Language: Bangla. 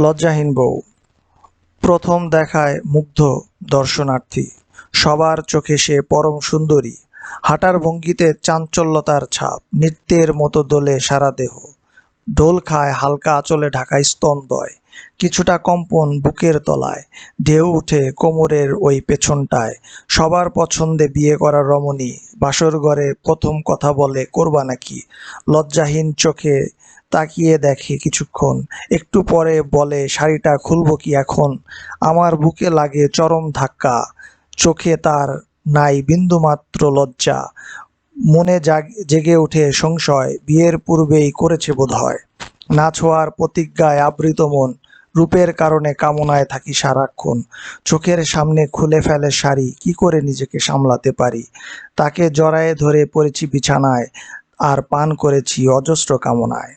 লজ্জাহীন বউ। প্রথম দেখায় মুগ্ধ দর্শনার্থী। সবার চোখে সে পরম সুন্দরী। হাঁটার ভঙ্গিতে চাঞ্চল্যতার ছাপ। নৃত্যের মতো দোলে সারা দেহ। ঢোল খায় হালকা আঁচলে ঢাকা স্তন্দয় কিছুটা কম্পন বুকের তলায়। ঢেউ উঠে কোমরের ওই পেছনটায়। সবার পছন্দে বিয়ে করা রমণী। বাসর ঘরে প্রথম কথা বলে, করবা নাকি? লজ্জাহীন চোখে তাকিয়ে দেখে কিছুক্ষণ। একটু পরে বলে, শাড়িটা খুলব কি এখন? আমার বুকে লাগে চরম ধাক্কা। চোখে তার নাই বিন্দুমাত্র লজ্জা। মনে জাগ- ওঠে সংশয়, বিয়ের পূর্বেই করেছে বোধ হয় না ছোঁয়ার প্রতিজ্ঞায় আবৃত মন, রূপের কারণে কামনায় থাকি সারাক্ষণ। চোখের সামনে খুলে ফেলে শাড়ি, কি করে নিজেকে সামলাতে পারি? তাকে জড়ায়ে ধরে পড়েছি বিছানায়, আর পান করেছি অজস্র কামনায়।